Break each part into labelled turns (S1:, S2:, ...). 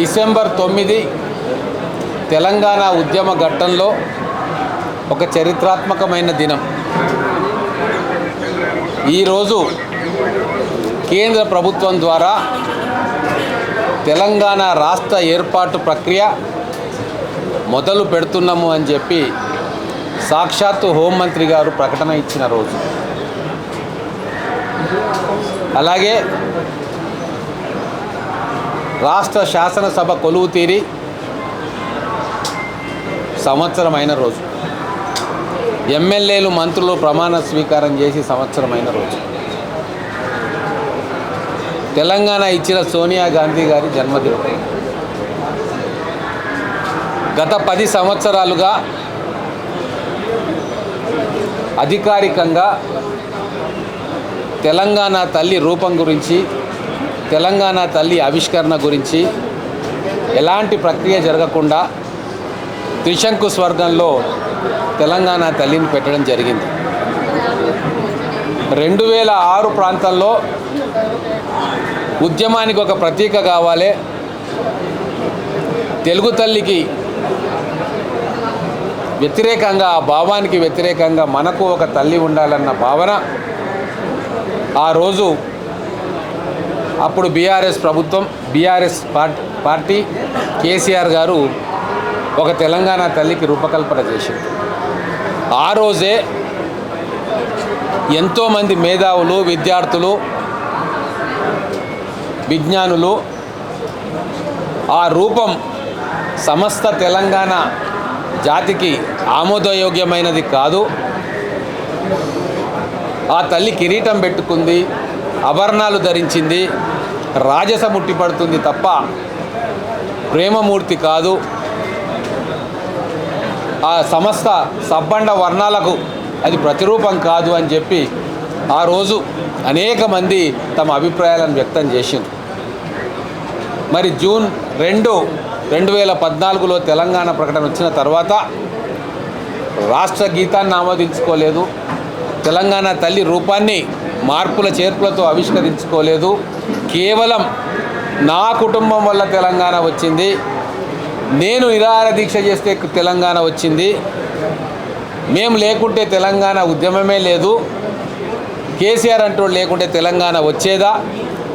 S1: December తొమ్మిది తెలంగాణ ఉద్యమ ఘట్టంలో ఒక చరిత్రాత్మకమైన దినం. ఈరోజు కేంద్ర ప్రభుత్వం ద్వారా తెలంగాణ రాష్ట్ర ఏర్పాటు ప్రక్రియ మొదలు పెడుతున్నాము అని చెప్పి సాక్షాత్తు హోంమంత్రి గారు ప్రకటన ఇచ్చిన రోజు. అలాగే రాష్ట్ర శాసనసభ కొలువు తీరి సంవత్సరమైన రోజు. ఎమ్మెల్యేలు మంత్రులు ప్రమాణ స్వీకారం చేసి సంవత్సరమైన రోజు. తెలంగాణ ఇచ్చిన సోనియా గాంధీ గారి జన్మదినం. గత పది సంవత్సరాలుగా అధికారికంగా తెలంగాణ తల్లి రూపం గురించి తెలంగాణ తల్లి ఆవిష్కరణ గురించి ఎలాంటి ప్రక్రియ జరగకుండా త్రిశంకు స్వర్గంలో తెలంగాణ తల్లిని పెట్టడం జరిగింది. రెండు వేల ఆరు ప్రాంతంలో ఉద్యమానికి ఒక ప్రతీక కావాలి. తెలుగు తల్లికి వ్యతిరేకంగా ఆ భావానికి వ్యతిరేకంగా మనకు ఒక తల్లి ఉండాలన్న భావన ఆ రోజు అప్పుడు బీఆర్ఎస్ ప్రభుత్వం బీఆర్ఎస్ పార్టీ పార్టీ కేసీఆర్ గారు ఒక తెలంగాణ తల్లికి రూపకల్పన చేసింది ఆ రోజే ఎంతోమంది మేధావులు విద్యార్థులు విజ్ఞానులు ఆ రూపం సమస్త తెలంగాణ జాతికి ఆమోదయోగ్యమైనది కాదు. ఆ తల్లి కిరీటం పెట్టుకుంది ఆభరణాలు ధరించింది రాజస ముట్టిపడుతుంది తప్ప ప్రేమమూర్తి కాదు. ఆ సమస్త సబ్బండ వర్ణాలకు అది ప్రతిరూపం కాదు అని చెప్పి ఆ రోజు అనేక మంది తమ అభిప్రాయాలను వ్యక్తం చేసింది మరి జూన్ రెండు రెండు వేల పద్నాలుగులో తెలంగాణ ప్రకటన వచ్చిన తర్వాత రాష్ట్ర గీతాన్ని ఆమోదించుకోలేదు. తెలంగాణ తల్లి రూపాన్ని మార్పుల చేర్పులతో ఆవిష్కరించుకోలేదు. కేవలం నా కుటుంబం వల్ల తెలంగాణ వచ్చింది. నేను నిరాహార దీక్ష చేస్తే తెలంగాణ వచ్చింది. మేము లేకుంటే తెలంగాణ ఉద్యమమే లేదు. కేసీఆర్ అంటూ లేకుంటే తెలంగాణ వచ్చేదా?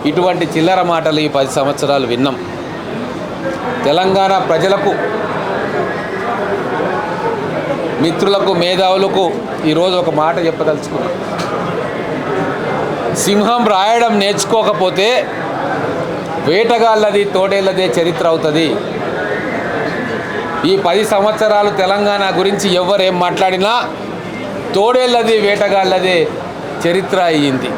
S1: ఇటువంటి చిల్లర మాటలు ఈ పది సంవత్సరాలు విన్నాం. తెలంగాణ ప్రజలకు మిత్రులకు మేధావులకు ఈరోజు ఒక మాట చెప్పదలుచుకున్నాం. సింహం రాయడం నేర్చుకోకపోతే వేటగాళ్ళది తోడేళ్ళదే చరిత్ర అవుతుంది. ఈ పది సంవత్సరాలు తెలంగాణ గురించి ఎవరు ఏం మాట్లాడినా తోడేళ్ళది వేటగాళ్ళదే చరిత్ర అయ్యింది.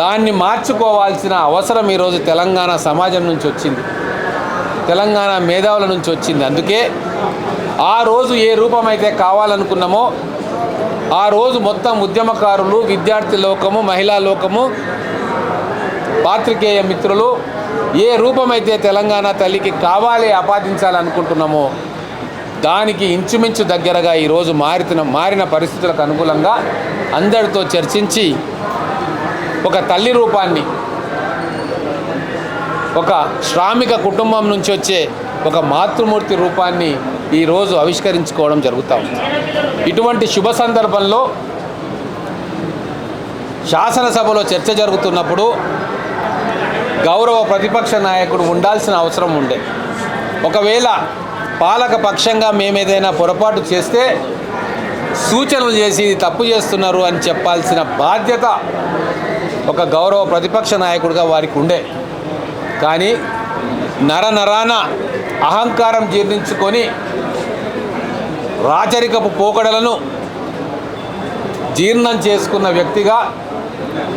S1: దాన్ని మార్చుకోవాల్సిన అవసరం ఈరోజు తెలంగాణ సమాజం నుంచి వచ్చింది. తెలంగాణ మేధావుల నుంచి వచ్చింది. అందుకే ఆ రోజు ఏ రూపమైతే కావాలనుకున్నామో ఆ రోజు మొత్తం ఉద్యమకారులు విద్యార్థి లోకము మహిళా లోకము పాత్రికేయ మిత్రులు ఏ రూపమైతే తెలంగాణ తల్లికి కావాలి ఆపాదించాలనుకుంటున్నామో దానికి ఇంచుమించు దగ్గరగా ఈరోజు మారిన మారిన పరిస్థితులకు అనుకూలంగా అందరితో చర్చించి ఒక తల్లి రూపాన్ని ఒక శ్రామిక కుటుంబం నుంచి వచ్చే ఒక మాతృమూర్తి రూపాన్ని ఈరోజు ఆవిష్కరించుకోవడం జరుగుతూ ఉంది. ఇటువంటి శుభ సందర్భంలో శాసనసభలో చర్చ జరుగుతున్నప్పుడు గౌరవ ప్రతిపక్ష నాయకుడు ఉండాల్సిన అవసరం ఉండే. ఒకవేళ పాలక పక్షంగా మేమేదైనా పొరపాటు చేస్తే సూచనలు చేసి తప్పు చేస్తున్నారు అని చెప్పాల్సిన బాధ్యత ఒక గౌరవ ప్రతిపక్ష నాయకుడిగా వారికి ఉండే. కానీ నర నరాన అహంకారం జీర్ణించుకొని రాచరికపు పోకడలను జీర్ణం చేసుకున్న వ్యక్తిగా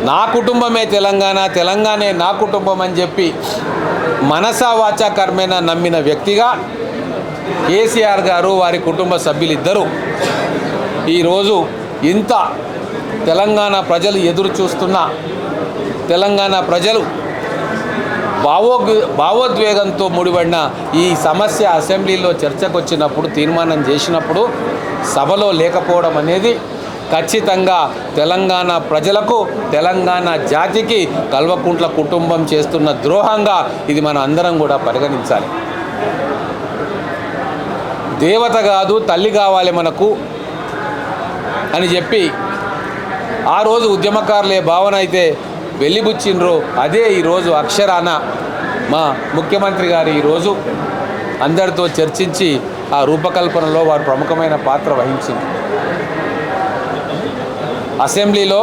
S1: నా కుటుంబమే తెలంగాణ తెలంగాణే నా కుటుంబం అని చెప్పి మనసా వాచా కర్మేన నమ్మిన వ్యక్తిగా కేసీఆర్ గారు వారి కుటుంబ సభ్యులిద్దరూ ఈరోజు ఇంత తెలంగాణ ప్రజలు ఎదురు చూస్తున్న తెలంగాణ ప్రజలు భావోగ్ భావోద్వేగంతో ముడిపడిన ఈ సమస్య అసెంబ్లీలో చర్చకు వచ్చినప్పుడు తీర్మానం చేసినప్పుడు సభలో లేకపోవడం అనేది ఖచ్చితంగా తెలంగాణ ప్రజలకు తెలంగాణ జాతికి కల్వకుంట్ల కుటుంబం చేస్తున్న ద్రోహంగా ఇది మన అందరం కూడా పరిగణించాలి. దేవత కాదు తల్లి కావాలి మనకు అని చెప్పి ఆ రోజు ఉద్యమకారులే భావన అయితే వెళ్ళిబుచ్చిండ్రో అదే ఈరోజు అక్షరాన మా ముఖ్యమంత్రి గారు ఈరోజు అందరితో చర్చించి ఆ రూపకల్పనలో వారు ప్రముఖమైన పాత్ర వహించింది. అసెంబ్లీలో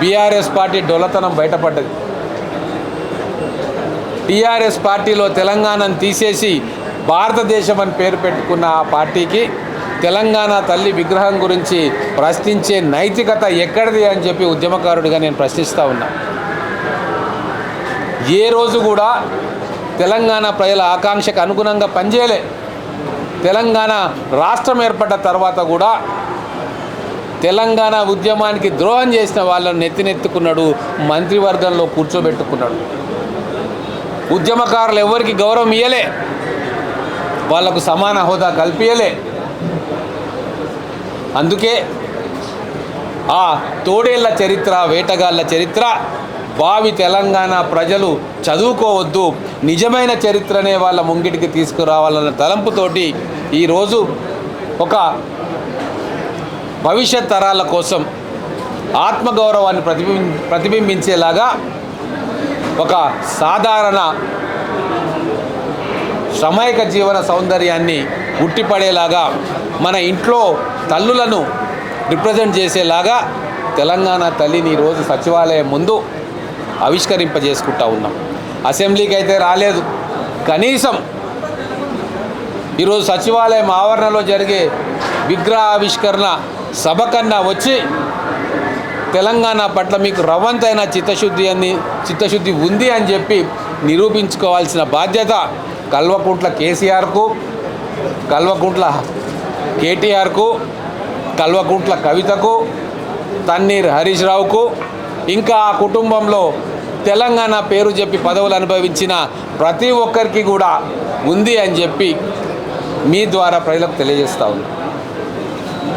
S1: బీఆర్ఎస్ పార్టీ డొలతనం బయటపడ్డది. టీఆర్ఎస్ పార్టీలో తెలంగాణను తీసేసి భారతదేశం అని పేరు పెట్టుకున్న ఆ పార్టీకి తెలంగాణ తల్లి విగ్రహం గురించి ప్రశ్నించే నైతికత ఎక్కడిది అని చెప్పి ఉద్యమకారుడిగా నేను ప్రశ్నిస్తూ ఉన్నా. ఏ రోజు కూడా తెలంగాణ ప్రజల ఆకాంక్షకు అనుగుణంగా పనిచేయలే. తెలంగాణ రాష్ట్రం ఏర్పడ్డ తర్వాత కూడా తెలంగాణ ఉద్యమానికి ద్రోహం చేసిన వాళ్ళని నెత్తినెత్తుకున్నాడు మంత్రివర్గంలో కూర్చోబెట్టుకున్నాడు. ఉద్యమకారులు ఎవరికి గౌరవం ఇయ్యలే. వాళ్ళకు సమాన హోదా కల్పించలే అందుకే ఆ తోడేళ్ళ చరిత్ర వేటగాళ్ళ చరిత్ర భావి తెలంగాణ ప్రజలు చదువుకోవద్దు నిజమైన చరిత్రనే వాళ్ళ ముంగిటికి తీసుకురావాలన్న తలంపుతోటి ఈరోజు ఒక భవిష్యత్ తరాల కోసం ఆత్మగౌరవాన్ని ప్రతిబిం ప్రతిబింబించేలాగా ఒక సాధారణ శ్రమైక జీవన సౌందర్యాన్ని ఉట్టిపడేలాగా మన ఇంట్లో తల్లులను రిప్రజెంట్ చేసేలాగా తెలంగాణ తల్లిని ఈరోజు సచివాలయం ముందు ఆవిష్కరింపజేసుకుంటా ఉన్నాం. అసెంబ్లీకి అయితే రాలేదు. కనీసం ఈరోజు సచివాలయం ఆవరణలో జరిగే విగ్రహ ఆవిష్కరణ సభ కన్నా వచ్చి తెలంగాణ పట్ల మీకు రవంతైన చిత్తశుద్ధి అని చిత్తశుద్ధి ఉంది అని చెప్పి నిరూపించుకోవాల్సిన బాధ్యత కల్వకుంట్ల కేసీఆర్కు కల్వకుంట్ల కేటీఆర్కు కల్వకుంట్ల కవితకు తన్నీర్ హరీష్ రావుకు ఇంకా ఆ కుటుంబంలో తెలంగాణ పేరు చెప్పి పదవులు అనుభవించిన ప్రతి ఒక్కరికి కూడా ఉంది అని చెప్పి మీ ద్వారా ప్రజలకు తెలియజేస్తా ఉన్నాను